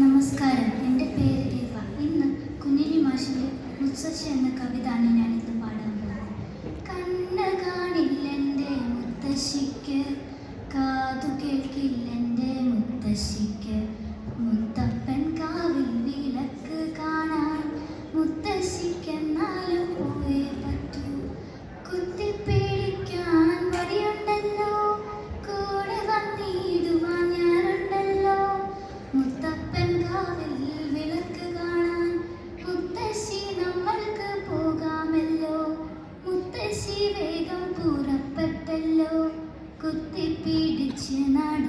നമസ്കാരം. എന്റെ പേര് രേവ. ഇന്ന് കുഞ്ഞിനി മാഷിന്റെ മുത്തശ്ശി എന്ന കവിതാണ് ഞാൻ ഇന്ന് പാടാൻ പോകുന്നത്. കണ്ണ് കാണില്ലെന്റെ മുത്തശ്ശിക്ക് കാതു കേൾക്കില്ലെന്റെ മുത്തശ്ശിക്ക് കുത്തിപ്പിടിച്ച് നടന്നുണ്ടല്ലോ